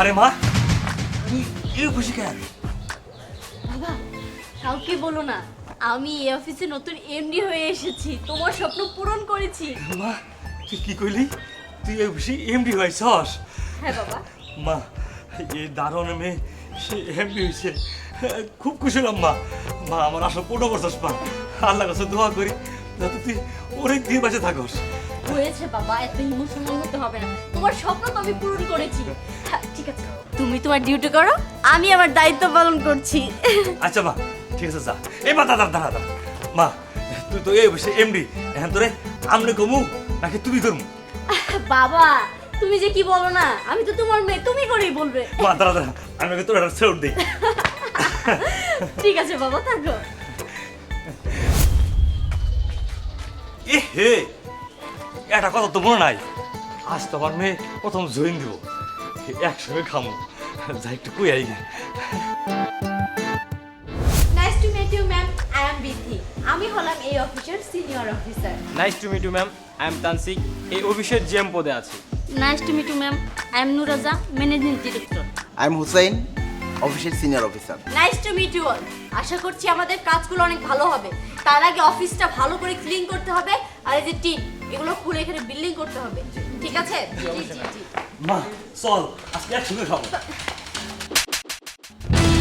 আরে মা তুই এই খুশি কেন? বাবা কাউকে বলো না আমি এই অফিসে নতুন এমডি হয়ে এসেছি তোমার স্বপ্ন পূরণ করেছি। মা তুই কি কইলি? তুই এই খুশি এমডি হয়েছস? হ্যাঁ বাবা। মা এই দারুণ মেয়ে সে এমডি হয়েছে। খুব খুশি হলাম মা। মা আমার আসলে পূর্ণ করছস মা। আল্লাহ কাছে দোয়া করি যাতে তুই অনেক দিন বাঁচে থাকস। হয়েছে বাবা এত ইমোশনাল হতে হবে না। তোমার স্বপ্ন তো আমি পূরণ করেছি। হ্যাঁ, ঠিক আছে। তুমি তোমার ডিউটি করো আমি আমার দায়িত্ব পালন করছি। আচ্ছা মা ঠিক আছে যা। এই মা দাদা দাঁড়া দাঁড়া। মা তুই তো এই বসে এমডি এখন তোরে আমনে কমু নাকি তুমি করমু বাবা তুমি যে কি বলো না আমি তো তোমার মেয়ে তুমি করেই বলবে। মা দাঁড়া দাঁড়া আমি তোর একটা সেউট দিই। ঠিক আছে বাবা থাকো। এ হে এটা কথা তো মনে নাই। আজ তো আমার মেয়ে প্রথম জয়েন দিব। একসঙ্গে খামো। যা একটু কই I nice to meet you ma'am I am Bithi আমি হলাম এই অফিসের senior officer nice to meet you ma'am I am Tansik এই অফিসের জিএম পদে আছি। Nice to meet you ma'am I am Nuraja managing director I am Hussain অফিসের senior officer nice to meet you all আশা করছি আমাদের কাজগুলো অনেক ভালো হবে। তার আগে অফিসটা ভালো করে ক্লিন করতে হবে। আর এই যে টিন এগুলো খুলে এখানে বিল্ডিং করতে হবে। ঠিক আছে? জি জি জি মা চল আজকে একসঙ্গে খাব।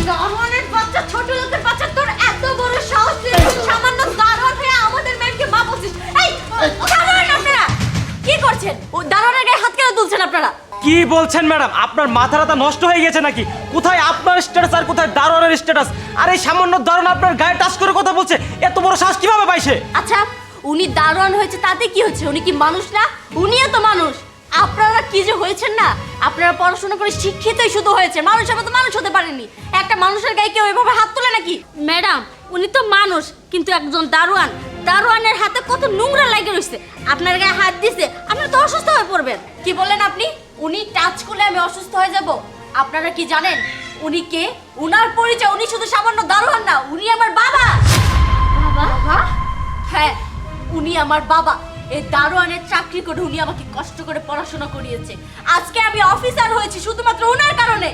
দারোয়ানের বাচ্চা ছোট লোকের বাচ্চা তোর এত বড় সাহস তুই সামান্য দারোয়ান হয়ে আমাদের ম্যামকে মা বলছিস? এই দারোয়ান আপনারা কি করছেন? ও দারোয়ানের গায়ে হাত কেন তুলছেন আপনারা? কি বলছেন ম্যাডাম? আপনার মাথা রাতা নষ্ট হয়ে গেছে নাকি? কোথায় আপনার স্ট্যাটাস আর কোথায় দারোয়ানের স্ট্যাটাস আর এই সামান্য দারোয়ান আপনার গায়ে টাচ করে কথা বলছে এত বড় শ্বাস কীভাবে পাইছে? আচ্ছা উনি দারোয়ান হয়েছে, তাতে কি হচ্ছে? উনি কি মানুষ না? উনিও তো মানুষ। আপনারা কি যে হয়েছেন না? আপনারা পড়াশোনা করে শিক্ষিতই শুধু হয়েছে মানুষ হবে তো মানুষ হতে পারেনি একটা মানুষের গায়ে কেউ এভাবে হাত তোলে নাকি? ম্যাডাম, উনি তো মানুষ, কিন্তু একজন দারোয়ান। দারোয়ানের হাতে কত নোংরা লাগে রয়েছে। আপনার গায়ে হাত দিছে, আপনি তো অসুস্থ হয়ে পড়বেন। কি বললেন আপনি? উনি টাচ করলে আমি অসুস্থ হয়ে যাব। আপনারা কি জানেন? উনি কে? উনার পরিচয়, উনি শুধু সামান্য দারোয়ান না, উনি আমার উনি আমার বাবা। এই দারোয়ানের চাকরি করে উনি আমাকে কষ্ট করে পড়াশোনা করিয়েছে। আজকে আমি অফিসার হয়েছি শুধুমাত্র ওনার কারণে।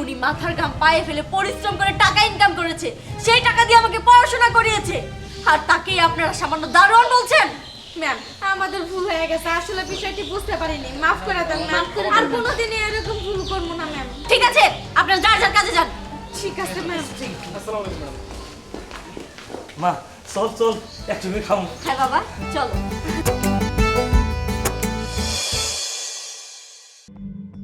উনি মাথার ঘাম পায়ে ফেলে পরিশ্রম করে টাকা ইনকাম করেছে। সেই টাকা দিয়ে আমাকে পড়াশোনা করিয়েছে। আর তাকেই আপনারা সামান্য দারোয়ান বলছেন? ম্যাম আমাদের ভুল হয়ে গেছে। আসলে বিষয়টি বুঝতে পারিনি। মাফ করে দেন ম্যাম। মাফ করে আর। কোনোদিনই এরকম ভুল করব না ম্যাম। ঠিক আছে আপনারা যার যার কাজে যান। ঠিক আছে ম্যাম। মা চল চল একসঙ্গে খাব হ্যাঁ বাবা চলো।